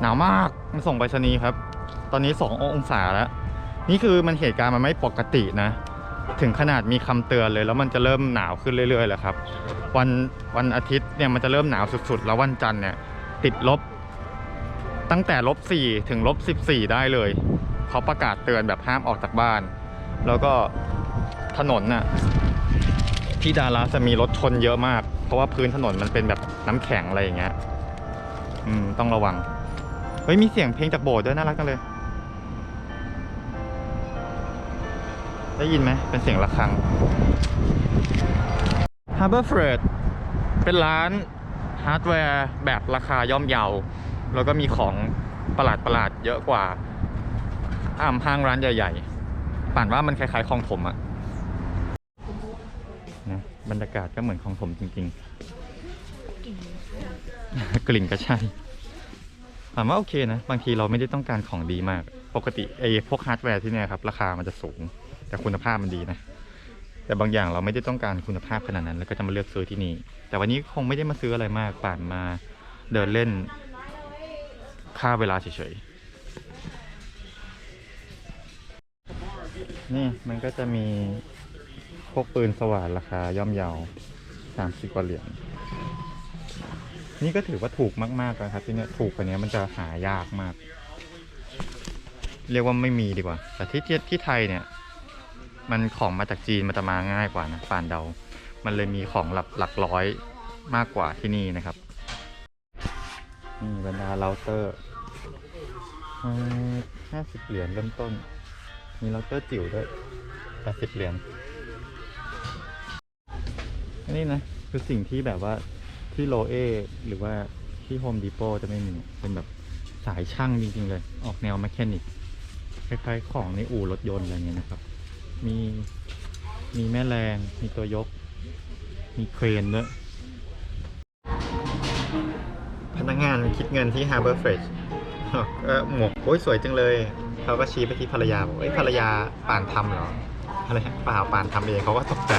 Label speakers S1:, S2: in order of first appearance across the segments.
S1: หนาวมากมันส่งไปรษณีย์ครับ ตอนนี้ 2 องศาแล้ว นี่คือมันเหตุการณ์มันไม่ปกตินะ ถึงขนาดมีคำเตือนเลย แล้วมันจะเริ่มหนาวขึ้นเรื่อยๆแหละครับ วันวันอาทิตย์เนี่ยมันจะเริ่มหนาวสุดๆ แล้ววันจันทร์เนี่ยติดลบ ตั้งแต่ลบ4ถึงลบ14 ได้เลยเขาประกาศเตือนแบบห้ามออกจากบ้าน แล้วก็ถนนน่ะที่ดาราจะมีรถชนเยอะมาก เพราะว่าพื้นถนนมันเป็นแบบน้ำแข็งอะไรอย่างเงี้ย อืม ต้องระวัง ฮ้ยมีเสียงเพลงจากโบสถ์ด้วยน่ารักจังเลย ได้ยินไหมเป็นเสียงะระฆัง Harbor Freight เป็นร้านฮาร์ดแวร์แบบราคาย่อมเยา แล้วก็มีของประหลาดประหลาดๆเยอะกว่าอ้ามห้างร้านใหญ่ๆป่านว่ามันคล้ายๆคลองถมอะนะบรรยากาศก็เหมือนคลองถมจริงๆ กลิ่นก็ใช่ ถามว่าโอเคนะ บางทีเราไม่ได้ต้องการของดีมาก ปกติไอ้พวกฮาร์ดแวร์ที่เนี่ยครับ ราคามันจะสูง แต่คุณภาพมันดีนะ แต่บางอย่างเราไม่ได้ต้องการคุณภาพขนาดนั้น แล้วก็จะมาเลือกซื้อที่นี่ แต่วันนี้คงไม่ได้มาซื้ออะไรมากป่านมาเดินเล่นค่าเวลาเฉยๆ นี่มันก็จะมีพวกปืนสว่านราคาย่อมเยาสามสิบกว่าเหรียญ นี่ก็ถือว่าถูกมากๆแล้วครับที่เนี่ยถูกกว่านี้มันจะหายากมาก เรียกว่าไม่มีดีกว่า แต่ที่ที่ที่ไทยเนี่ย มันของมาจากจีนมันจะมาง่ายกว่านะปานเดา มันเลยมีของหลักหลักร้อยมากกว่าที่นี่นะครับนี่บรรดาเราเตอร์ห้าสิบเหรียญเริ่มต้น มีเราเตอร์จิ๋วด้วยแปดสิบเหรียญอันนี้นะคือสิ่งที่แบบว่า ที่โลเอหรือว่าที่โฮมดีโปจะไม่มีเป็นแบบสายช่างจริง ๆ เลย ออกแนวแมคานิกคล้ายๆของในอู่รถยนต์อะไรเงี้ยนะครับ มีมีแม่แรง มีตัวยก มีเครนด้วยพนักงานคิดเงินที่ Harbor Freight ก็หมวกโอ้ยสวยจังเลย เขาก็ชี้ไปที่ภรรยาบอกเอ้ยภรรยาป่านทำเหรอภรรเปล่าป่านทำเองเขาก็ตกใจ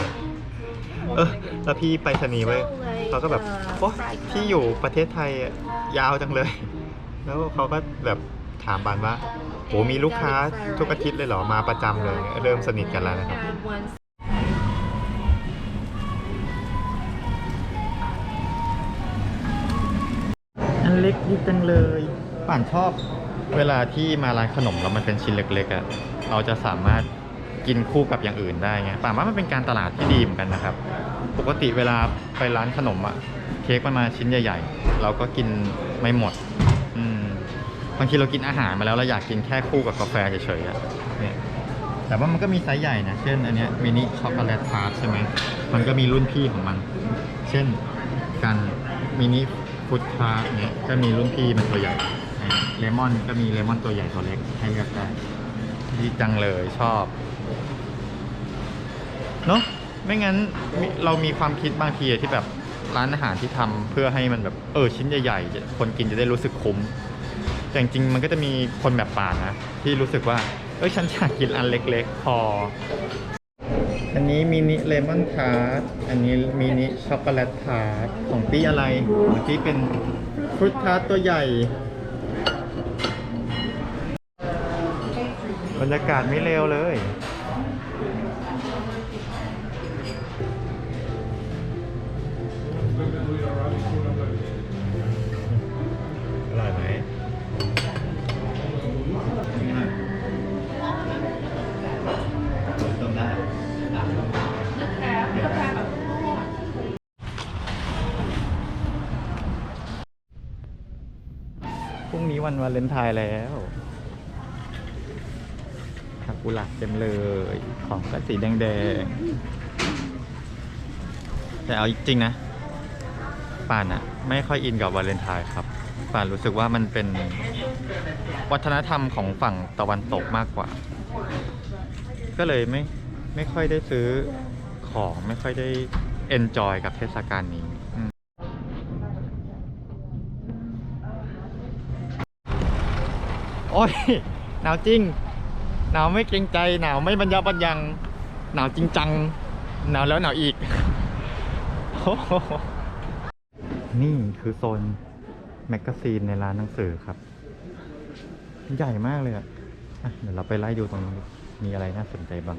S1: เออแล้วพี่ไปสนีไว้ เขาก็แบบโอ้พี่อยู่ประเทศไทยอะยาวจังเลย แล้วเขาก็แบบถามปานว่าโหมีลูกค้าทุกอาทิตย์เลยเหรอมาประจำเลย เริ่มสนิทกันแล้วนะครับ
S2: had one
S1: อันเล็กดีจังเลยป่านชอบเวลาที่มาร้านขนมแล้วมันเป็นชิ้นเล็กๆอะ่ะเราจะสามารถกินคู่กับอย่างอื่นได้ไงป่านว่ามันเป็นการตลาดที่ดีเหมือนกันนะครับ ปกติเวลาไปร้านขนมอะเค้กมันมาชิ้นใหญ่ ๆ เราก็กินไม่หมดอืมบางทีเรากินอาหารมาแล้วเราอยากกินแค่คู่กับกาแฟเฉยๆอะเนี่ยแต่ว่ามันก็มีไซส์ใหญ่นะ เช่นอันเนี้ยมินิช็อกโกแลตทาร์ตใช่ไหม มันก็มีรุ่นพี่ของมัน เช่นกันมินิฟุตทาร์ตเนี้ยก็มีรุ่นพี่มันตัวใหญ่ เลมอนก็มีเลมอนตัวใหญ่ตัวเล็กให้เลือกได้ดีจังเลยชอบ เนอะ ไม่งั้นมิเรามีความคิดบางทีอะที่แบบร้านอาหารที่ทำเพื่อให้มันแบบเออชิ้นใหญ่ๆคนกินจะได้รู้สึกคุ้ม แต่จริงๆมันก็จะมีคนแบบป่านนะ ที่รู้สึกว่า เอ้ยฉันอยากกินอันเล็กๆ พอ อันนี้มินิเลมอนทาร์ตอันนี้มินิช็อกโกแลตทาร์ตของปี้อะไรของปี้เป็นฟรุตทาร์ตตัวใหญ่ บรรยากาศไม่เลวเลย วันวาเลนไทน์แล้วขักกุหลาบเต็มเลย ของก็สีแดงๆ แต่เอาจริงนะ ป่านอะไม่ค่อยอินกับวาเลนไทน์ครับ ป่านรู้สึกว่ามันเป็นวัฒนธรรมของฝั่งตะวันตกมากกว่า ก็เลยไม่ไม่ค่อยได้ซื้อของไม่ค่อยได้เอนจอยกับเทศกาลนี้ โอ้ยหนาวจริง หนาวไม่เกรงใจหนาวไม่บรรยาบรรยัง หนาวจริงจัง หนาวแล้วหนาวอีก นี่คือโซนแมกกาซีนในร้านหนังสือครับ ใหญ่มากเลยอะอะเดี๋ยวเราไปไล่ดูตรงนี้มีอะไรน่าสนใจบ้าง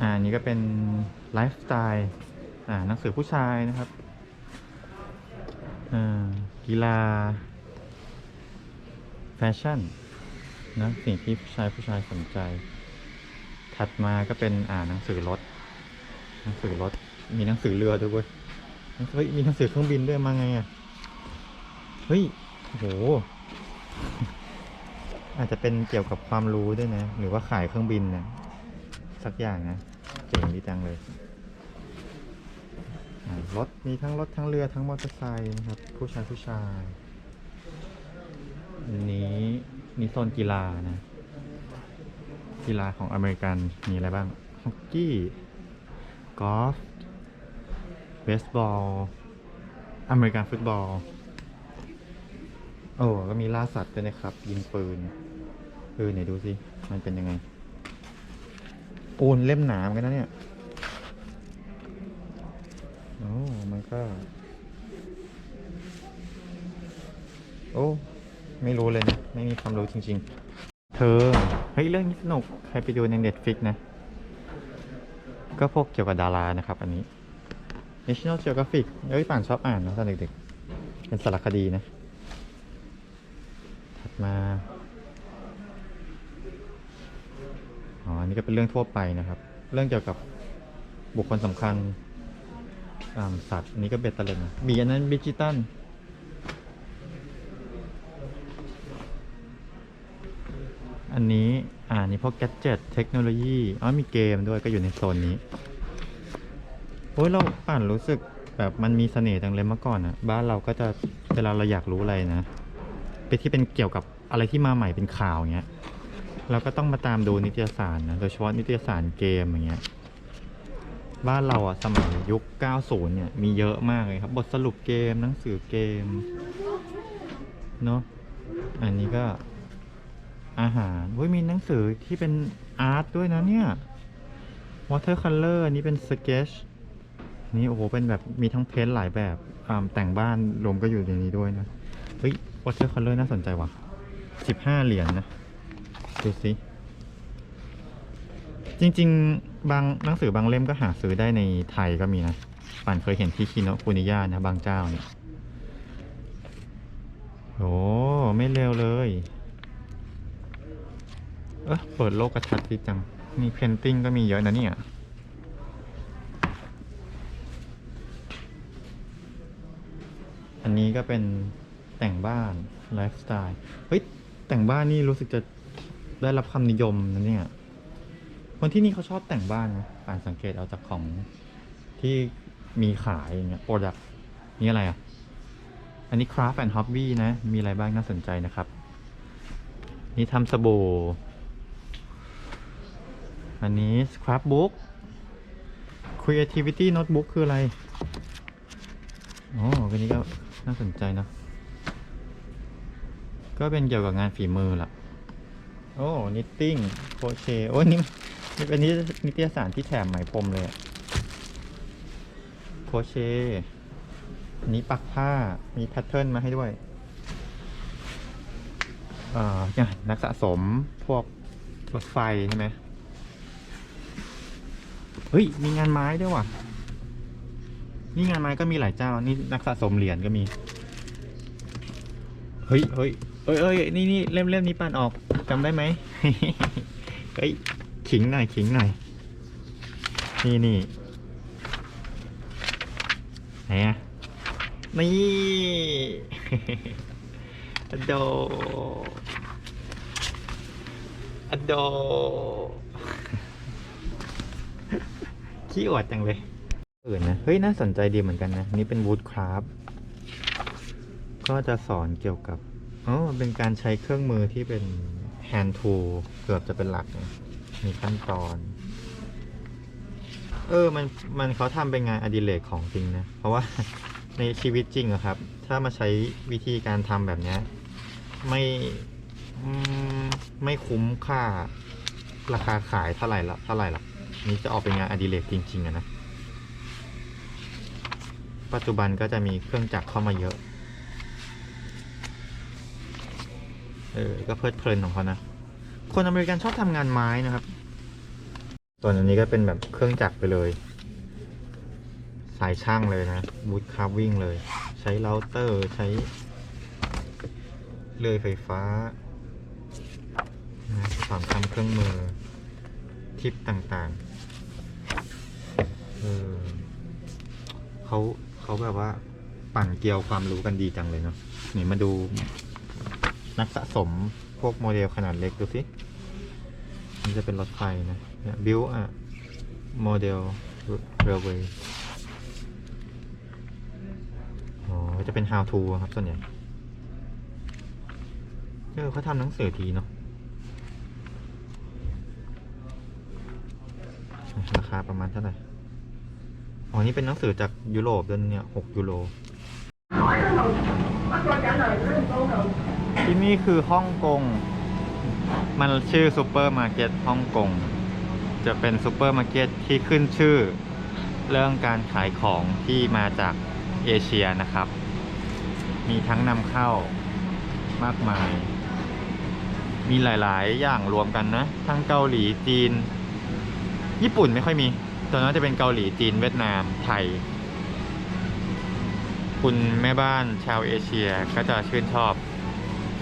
S1: อ่านนี้ก็เป็นไลฟ์สไตล์อ่าหนังสือผู้ชายนะครับอ่ากีฬา ชั่นนะสิ่งที่ผู้ชายผู้ชายสนใจ ถัดมาก็เป็นอ่านหนังสือรถหนังสือรถ มีหนังสือเรือด้วยเฮ้ยมีหนังสือเครื่องบินด้วยมาไงอะเฮ้ยโหอาจจะเป็นเกี่ยวกับความรู้ด้วยนะ หรือว่าขายเครื่องบินนะสักอย่างนะเจ๋งดีจังเลยรถมีทั้งรถทั้งเรือทั้งมอเตอร์ไซค์นะครับ ผู้ชายผู้ชาย นี่โซนกีฬานะ กีฬาของอเมริกันมีอะไรบ้างฮอกกี้กอล์ฟเบสบอล อเมริกันฟุตบอล โอ้ก็มีล่าสัตว์ด้วยนะครับ ยิงปืนเออไหนดูสิ มันเป็นยังไง ปูนเล่มหนามกันนะเนี่ย โอ้ มันก็ โอ้ ไม่รู้เลยนะ ไม่มีความรู้จริง ๆ เธอ เฮ้ย เรื่องนี้สนุก ใครไปดูใน Netflix นะ ก็พวกเกี่ยวกับดารานะครับ อันนี้ National Geographic เอ้ยป่านชอบอ่านนะตอนเด็กๆ เป็นสารคดีนะ ถัดมา อ๋อ อันนี้ก็เป็นเรื่องทั่วไปนะครับ เรื่องเกี่ยวกับบุคคลสำคัญสัตว์ อันนี้ก็เบตเตอร์เลนบีอันนั้นบิจิตัน อันนี้อ่านี่พวกแกดเจ็ตเทคโนโลยีอ๋อมีเกมด้วยก็อยู่ในโซนนี้โอ้ยเราป่านรู้สึกแบบมันมีเสน่ห์จังเลยเมื่อก่อนอะบ้านเราก็จะเวลาเราอยากรู้อะไรนะไปที่เป็นเกี่ยวกับอะไรที่มาใหม่เป็นข่าวเงี้ยเราก็ต้องมาตามดูนิตยสารนะโดยเฉพาะนิตยสารเกมอย่างเงี้ยบ้านเราอะสมัยยุค 90 เนี่ยมีเยอะมากเลยครับ บทสรุปเกมหนังสือเกมเนาะอันนี้ก็ อาหารเฮ้ยมีหนังสือที่เป็นอาร์ตด้วยนะเนี่ย watercolor อันนี้เป็น sketch นี่โอ้โหเป็นแบบมีทั้งเพ้นท์หลายแบบแต่งบ้านรวมก็อยู่ในนี้ด้วยนะเฮ้ย watercolor น่าสนใจว่ะ15เหรียญนะดูสิจริง ๆ บางหนังสือบางเล่มก็หาซื้อได้ในไทยก็มีนะป่านเคยเห็นที่คิโนคุนิยานะบางเจ้าเนี่ยโอ้ไม่เร็วเลย เออเปิดโลกกระทัดดีจัง มีเพนติ้งก็มีเยอะนะเนี่ยอันนี้ก็เป็นแต่งบ้านไลฟ์สไตล์ เฮ้ย แต่งบ้านนี่รู้สึกจะได้รับความนิยมนะเนี่ย คนที่นี่เขาชอบแต่งบ้านนะป่านสังเกตเอาจากของที่มีขายอย่างเงี้ยโปรดักนี่อะไรอะ อันนี้ Craft and Hobby นะ มีอะไรบ้างน่าสนใจนะครับ นี่ทำสบู่ อันนี้ Scrapbook Creativity Notebook คืออะไร อ๋ออันนี้ก็น่าสนใจนะ ก็เป็นเกี่ยวกับงานฝีมือล่ะ โอ้นิตติ้งโคเชโอ้นี่นี่เป็นนิตนิตยสารที่แถมไหมพรมเลยอะโคเชอันนี้ปักผ้ามีแพทเทิร์นมาให้ด้วยเอ่อเนี่ยนักสะสมพวกรถไฟใช่ไหม เฮ้ย มีงานไม้ด้วยว่ะ นี่งานไม้ก็มีหลายเจ้า นี่นักสะสมเหรียญก็มี เฮ้ยเฮ้ยเอ้ยเอ้ยนี่นี่เล่มเล่มนี้ปานออกจำได้ไหมเฮ้ย ขิงหน่อย ขิงหน่อย นี่นี่ไหนอะนี่อโดอโด ขี้อวดจังเลยอื่นนะ เฮ้ย น่าสนใจดีเหมือนกันนะ นี่เป็นวูดคราฟก็จะสอนเกี่ยวกับอ๋อเป็นการใช้เครื่องมือที่เป็นแฮนด์ทูเกือบจะเป็นหลักนะมีขั้นตอน เออ มันมันเขาทำเป็นงานอดิเรกของจริงนะ เพราะว่าในชีวิตจริงอะครับ ถ้ามาใช้วิธีการทำแบบเนี้ยไม่ไม่คุ้มค่าราคาขายเท่าไหร่ละเท่าไหร่หรอก นี่จะออกเป็นงานอดิเรกจริงๆอะนะ ปัจจุบันก็จะมีเครื่องจักรเข้ามาเยอะ เออ ก็เพลิดเพลินของเขานะ คนอเมริกันชอบทำงานไม้นะครับส่วนอันนี้ก็เป็นแบบเครื่องจักรไปเลย สายช่างเลยนะบูทคาร์วิ่งเลย ใช้เราเตอร์ใช้เลื่อยไฟฟ้านะสอนทำเครื่องมือ ทิปต่างๆเออเขาเขาแบบว่าปั่นเกลียวความรู้กันดีจังเลยเนาะนี่มาดูนักสะสมพวกโมเดลขนาดเล็กดูสินี่จะเป็นรถไฟนะเนี่ย build อะโมเดล railway อ๋อจะเป็น how to ครับส่วนใหญ่เออเขาทำหนังสือทีเนาะราคาประมาณเท่าไหร่ อ๋อ นี่เป็นหนังสือจากยุโรปเด้วยเนี่ยหกยูโร ที่นี่คือฮ่องกง มันชื่อซูเปอร์มาร์เก็ตฮ่องกง จะเป็นซูเปอร์มาร์เก็ตที่ขึ้นชื่อ เรื่องการขายของที่มาจากเอเชียนะครับ มีทั้งนำเข้ามากมาย มีหลาย ๆ อย่างรวมกันนะ ทั้งเกาหลีจีน ญี่ปุ่นไม่ค่อยมีส่วนมาจะเป็นเกาหลีจีนเวียดนามไทย คุณแม่บ้านชาวเอเชียก็จะชื่นชอบ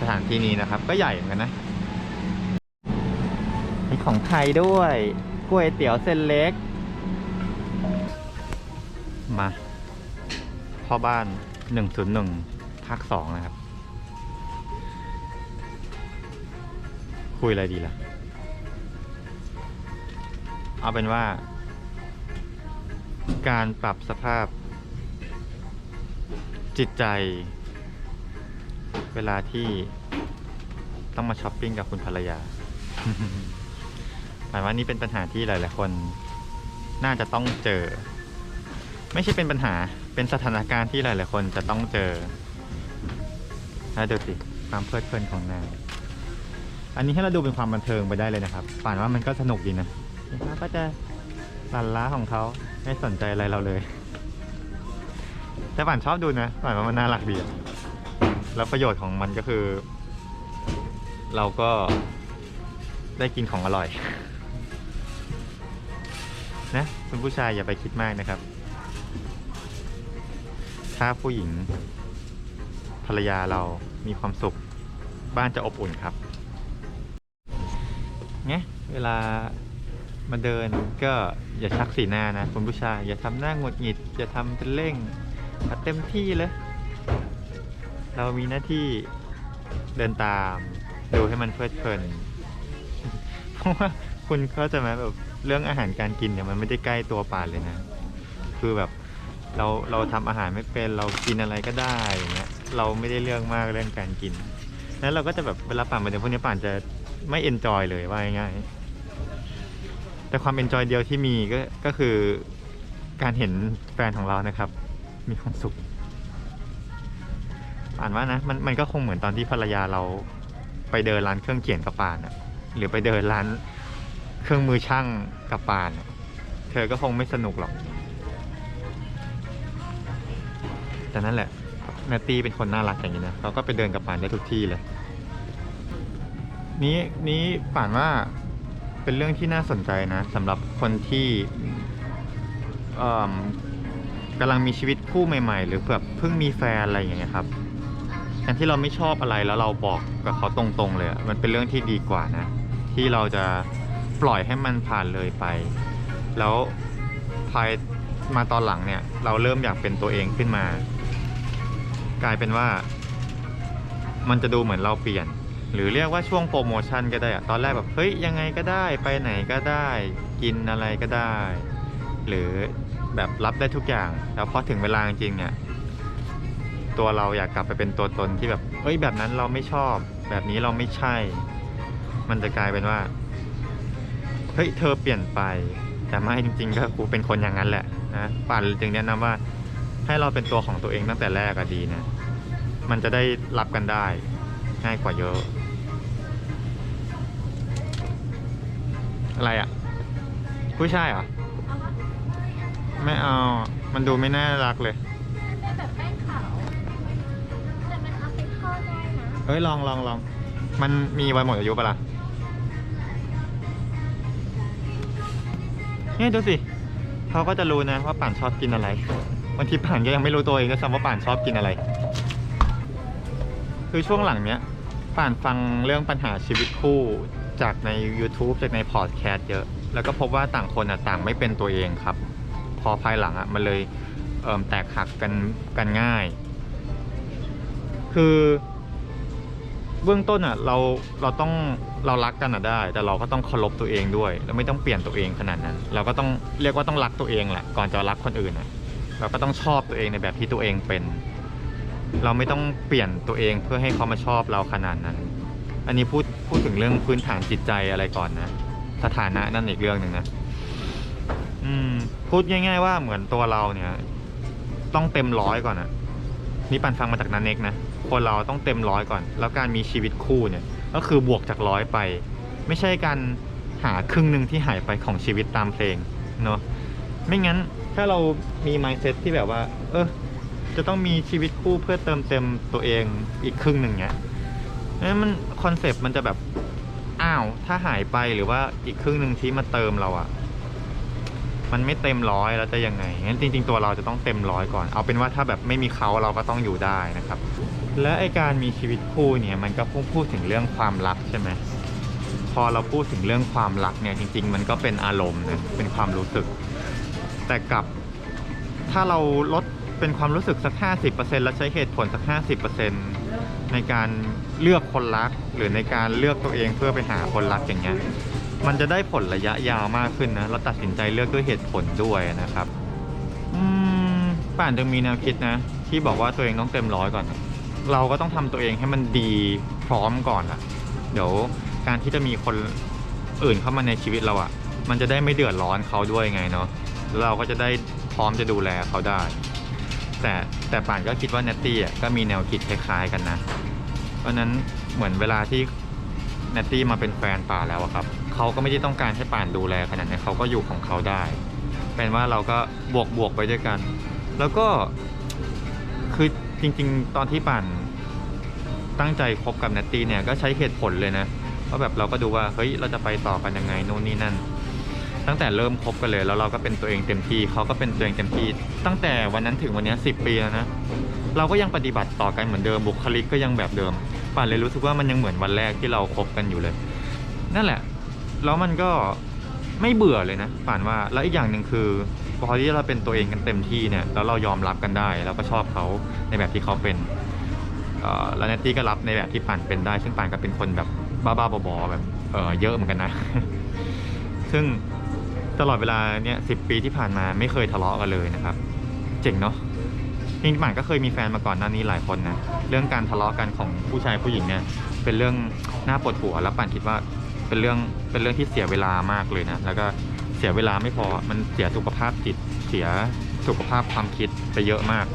S1: สถานที่นี้นะครับ ก็ใหญ่เหมือนกันนะมีของไทยด้วยก๋วยเตี๋ยวเส้นเล็ก มาพ่อบ้าน 101ภาค2นะครับ คุยอะไรดีล่ะ เอาเป็นว่า การปรับสภาพ จิตใจ เวลาที่ต้องมาช้อปปิ้งกับคุณภรรยาหมายว่านี่เป็นปัญหาที่หลาย ๆ คน น่าจะต้องเจอ ไม่ใช่เป็นปัญหาเป็นสถานการณ์ที่หลาย ๆ คนจะต้องเจอแล้วดูสิความเพลิดเพลินของนางอันนี้ให้เราดูเป็นความบันเทิงไปได้เลยนะครับป่านว่ามันก็สนุกดีนะ เขาก็จะลันล้าของเขาไม่สนใจอะไรเราเลย แต่ป่านชอบดูนะป่านว่ามันน่ารักดีแล้วประโยชน์ของมันก็คือ เราก็ได้กินของอร่อย นะคุณผู้ชายอย่าไปคิดมากนะครับ ถ้าผู้หญิง ภรรยาเรามีความสุข บ้านจะอบอุ่นครับไงเวลา มาเดินก็อย่าชักสีหน้านะคุณผู้ชาย อย่าทำหน้าหงุดหงิด อย่าทำเป็นเร่งเอาเต็มที่เลย เรามีหน้าที่เดินตามดูให้มันเพลิดเพลินเพราะว่าคุณเข้าใจไหมแบบเรื่องอาหารการกินเนี่ยมันไม่ได้ใกล้ตัวป่านเลยนะ คือแบบเราเราทำอาหารไม่เป็นเรากินอะไรก็ได้อย่างเงี้ยเราไม่ได้เรื่องมากเรื่องการกิน แล้วเราก็จะแบบเวลาป่านมาเดี๋ยวพวกนี้ป่านจะไม่เอนจอยเลยว่าง่ายๆ แต่ความเอนจอยเดียวที่มีก็ก็คือการเห็นแฟนของเรานะครับ มีความสุขป่านว่านะมันมันก็คงเหมือนตอนที่ภรรยาเราไปเดินร้านเครื่องเขียนกับปานอะหรือไปเดินร้านเครื่องมือช่างกับปานเธอก็คงไม่สนุกหรอก แต่นั่นแหละนาตี้เป็นคนน่ารักอย่างนี้นะเขาก็ไปเดินกับปานได้ทุกที่เลย นี้นี้ป่านว่า เป็นเรื่องที่น่าสนใจนะสำหรับคนที่กำลังมีชีวิตคู่ใหม่ ๆ หรือแบบเพิ่งมีแฟนอะไรอย่างเงี้ยครับการที่เราไม่ชอบอะไรแล้วเราบอกกับเขาตรงๆเลยมันเป็นเรื่องที่ดีกว่านะ ที่เราจะปล่อยให้มันผ่านเลยไป แล้วภายมาตอนหลังเนี่ย เราเริ่มอยากเป็นตัวเองขึ้นมา กลายเป็นว่า มันจะดูเหมือนเราเปลี่ยน หรือเรียกว่าช่วงโปรโมชั่นก็ได้อะตอนแรกแบบเฮ้ยยังไงก็ได้ไปไหนก็ได้ กินอะไรก็ได้ หรือแบบรับได้ทุกอย่าง แล้วพอถึงเวลาจริงเนี่ยตัวเราอยากกลับไปเป็นตัวตนที่แบบเอ้ยแบบนั้นเราไม่ชอบ แบบนี้เราไม่ใช่ มันจะกลายเป็นว่าเฮ้ยเธอเปลี่ยนไปแต่ไม่จริง ๆ ก็กูเป็นคนอย่างนั้นแหละนะป่านจึงแนะนำว่าให้เราเป็นตัวของตัวเองตั้งแต่แรกอะดีนะ มันจะได้รับกันได้ง่ายกว่าเยอะ อะไรอะผู้ชายเหรอ ไม่เอา มันดูไม่น่ารักเลย
S2: เป็นแบบแป้งขาวแต่มันเอาไปทอดได้นะ
S1: เอ้ยลองลองลอง มันมีวันหมดอายุปะล่ะเนี่ยดูสิเขาก็จะรู้นะว่าป่านชอบกินอะไรบางทีป่านก็ยังไม่รู้ตัวเองด้วยซ้ำว่าป่านชอบกินอะไร คือช่วงหลังเนี้ยป่านฟังเรื่องปัญหาชีวิตคู่ จากใน YouTube จากในพอดแคสต์เยอะ แล้วก็พบว่าต่างคนอะต่างไม่เป็นตัวเองครับ พอภายหลังอะมันเลยเอิ่มแตกหักกันกันง่าย คือเบื้องต้นอะเราเราต้องเรารักกันอะได้ แต่เราก็ต้องเคารพตัวเองด้วยแล้วไม่ต้องเปลี่ยนตัวเองขนาดนั้น เราก็ต้องเรียกว่าต้องรักตัวเองแหละก่อนจะรักคนอื่นอะเราก็ต้องชอบตัวเองในแบบที่ตัวเองเป็น เราไม่ต้องเปลี่ยนตัวเองเพื่อให้เขามาชอบเราขนาดนั้น อันนี้พูดพูดถึงเรื่องพื้นฐานจิตใจอะไรก่อนนะสถานะนั่นอีกเรื่องหนึ่งนะอืม พูดง่าย ๆ ว่าเหมือนตัวเราเนี่ย ต้องเต็มร้อยก่อนอะนี่ปันฟังมาจากนันเน็กนะคนเราต้องเต็มร้อยก่อน แล้วการมีชีวิตคู่เนี่ย ก็คือบวกจากร้อยไป ไม่ใช่การหาครึ่งหนึ่งที่หายไปของชีวิตตามเพลงเนาะไม่งั้นถ้าเรามี mindset ที่แบบว่า เออจะต้องมีชีวิตคู่เพื่อเติมเต็มตัวเองอีกครึ่งหนึ่งเนี้ย นั่มันคอนเซปต์มันจะแบบ อ้าว ถ้าหายไปหรือว่าอีกครึ่งหนึ่งที่มาเติมเราอะมันไม่เต็มร้อยแล้วจะยังไง งั้นจริง ๆ ตัวเราจะต้องเต็มร้อยก่อน เอาเป็นว่าถ้าแบบไม่มีเขาเราก็ต้องอยู่ได้นะครับ และไอการมีชีวิตคู่เนี่ยมันก็พูดพูดถึงเรื่องความรักใช่ไหม พอเราพูดถึงเรื่องความรักเนี่ยจริง ๆ มันก็เป็นอารมณ์นะเป็นความรู้สึก แต่กับถ้าเราลดเป็นความรู้สึกสัก 50%แล้วใช้เหตุผลสัก 50% ในการเลือกคนรักหรือในการเลือกตัวเองเพื่อไปหาคนรักอย่างเงี้ยมันจะได้ผลระยะยาวมากขึ้นนะเราตัดสินใจเลือกด้วยเหตุผลด้วยนะครับอืมป่านจึงมีแนวคิดนะ ที่บอกว่าตัวเองต้องเต็มร้อยก่อน เราก็ต้องทำตัวเองให้มันดีพร้อมก่อนอะเดี๋ยวการที่จะมีคนอื่นเข้ามาในชีวิตเราอะมันจะได้ไม่เดือดร้อนเขาด้วยไงเนาะแล้วเราก็จะได้พร้อมจะดูแลเขาได้ แต่แต่ป่านก็คิดว่าเนตตี้อะก็มีแนวคิดคล้ายๆกันนะ เพราะนั้นเหมือนเวลาที่เนตตี้มาเป็นแฟนป่านแล้วอะครับเขาก็ไม่ได้ต้องการให้ป่านดูแลขนาดนี้นเขาก็อยู่ของเขาได้เป็นว่าเราก็บวกบวกไปด้วยกัน แล้วก็คือจริง ๆ ตอนที่ป่านตั้งใจคบกับเนตตี้เนี่ยก็ใช้เหตุผลเลยนะว่าแบบเราก็ดูว่าเฮ้ยเราจะไปต่อกันยังไงโน่นนี่นั่น ตั้งแต่เริ่มคบกันเลยแล้วเราก็เป็นตัวเองเต็มที่เขาก็เป็นตัวเองเต็มที่ ตั้งแต่วันนั้นถึงวันนี้สิบปีแล้วนะเราก็ยังปฏิบัติต่อกันเหมือนเดิมบุคลิกก็ยังแบบเดิมป่านเลยรู้สึกว่ามันยังเหมือนวันแรกที่เราคบกันอยู่เลย นั่นแหละแล้วมันก็ไม่เบื่อเลยนะป่านว่าแล้วอีกอย่างหนึ่งคือพอที่เราเป็นตัวเองกันเต็มที่เนี่ยแล้วเรายอมรับกันได้แล้วก็ชอบเขาในแบบที่เขาเป็นแล้วเนตตี้ก็รับในแบบที่ป่านเป็นได้ ซึ่งป่านก็เป็นคนแบบบ้าๆบอๆแบบเออเยอะเหมือนกันนะ ซึ่ง ตลอดเวลาเนี่ยสิปีที่ผ่านมาไม่เคยทะเลาะกันเลยนะครับ เจ๋งเนาะจริงๆป่านก็เคยมีแฟนมาก่อนหน้านี้หลายคนนะเรื่องการทะเลาะกันของผู้ชายผู้หญิงเนี่ยเป็นเรื่องน่าปวดหัวแล้วป่านคิดว่าเป็นเรื่องเป็นเรื่องที่เสียเวลามากเลยนะแล้วก็เสียเวลาไม่พอมันเสียสุขภาพจิตเสียสุขภาพความคิดไปเยอะมาก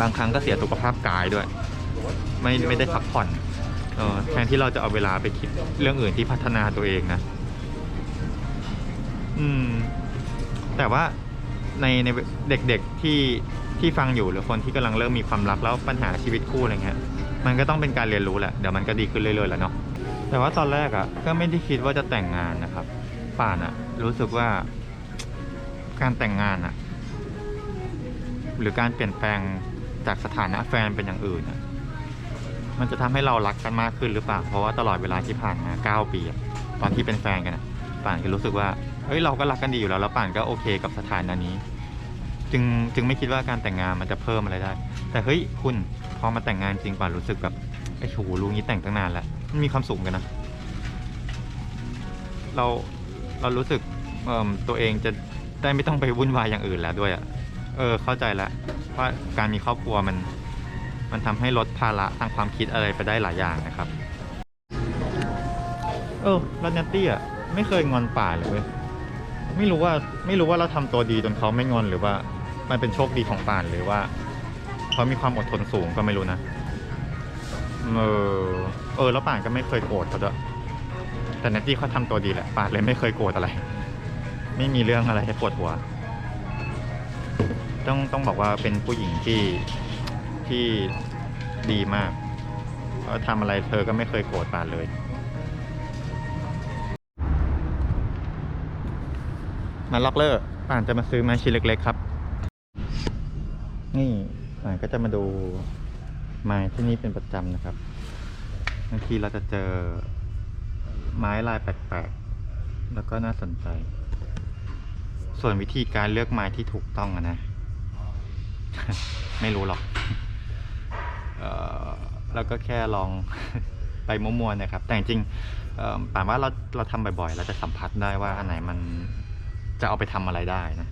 S1: บางครั้งก็เสียสุขภาพกายด้วย ไม่ไม่ได้พักผ่อนออแทนที่เราจะเอาเวลาไปคิดเรื่องอื่นที่พัฒนาตัวเองนะ อืม แต่ว่าในในเด็กๆที่ที่ฟังอยู่หรือคนที่กำลังเริ่มมีความรักแล้วปัญหาชีวิตคู่อะไรเงี้ยมันก็ต้องเป็นการเรียนรู้แหละเดี๋ยวมันก็ดีขึ้นเรื่อยๆแหล้วเนาะแต่ว่าตอนแรกอะ่ะ ก็ไม่ได้คิดว่าจะแต่งงานนะครับ ป่านอะ่ะ รู้สึกว่าการแต่งงานอะ่ะ หรือการเปลี่ยนแปลงจากสถานะแฟนเป็นอย่างอื่นอะมันจะทำให้เรารักกันมากขึ้นหรือเปล่า เพราะว่าตลอดเวลาที่ผ่านมาเก้าปีอะตอนที่เป็นแฟนกันอะป่านก็รู้สึกว่า เฮ้ยเราก็รักกันดีอยู่แล้วแล้วป่านก็โอเคกับสถานะนี้ จึงจึงไม่คิดว่าการแต่งงานมันจะเพิ่มอะไรได้ แต่เฮ้ยคุณพอมาแต่งงานจริงป่านรู้สึกแบบไอ้โหลุงนี้แต่งตั้งนานแล้วมันมีความสุขกันนะ เราเรารู้สึกเอ่มตัวเองจะได้ไม่ต้องไปวุ่นวายอย่างอื่นแล้วด้วยอะ่ะเออเข้าใจแล้วว่าการมีครอบครัวมัน มันทำให้ลดภาระทางความคิดอะไรไปได้หลายอย่างนะครับ เออแล้วเนตตี้อะไม่เคยงอนป่าเลยเว้ย ไม่รู้ว่าไม่รู้ว่าเราทำตัวดีจนเขาไม่งอนหรือว่า มันเป็นโชคดีของป่านหรือว่าเขามีความอดทนสูงก็ไม่รู้นะ เออ เออ แล้วป่านก็ไม่เคยโกรธเขาด้วยแต่เนตตี้เขาทำตัวดีแหละป่านเลยไม่เคยโกรธอะไร ไม่มีเรื่องอะไรให้ปวดหัว ต้องต้องบอกว่าเป็นผู้หญิงที่ที่ดีมากเพราทำอะไรเธอก็ไม่เคยโกรธป่านเลย มาล็อกเลอร์ป่านจะมาซื้อไม้ชิ้นเล็ก ๆ ครับ นี่ป่านก็จะมาดูไม้ที่นี่เป็นประจำนะครับบางทีเราจะเจอไม้ลายแปลกๆ แล้วก็น่าสนใจ ส่วนวิธีการเลือกไม้ที่ถูกต้องอะนะ ไม่รู้หรอกแล้วก็แค่ลองไปมั่วๆนะครับ แต่จริงๆป่านว่าเราเราทำบ่อยๆ เราจะสัมผัสได้ว่าอันไหนมัน จะเอาไปทำอะไรได้นะ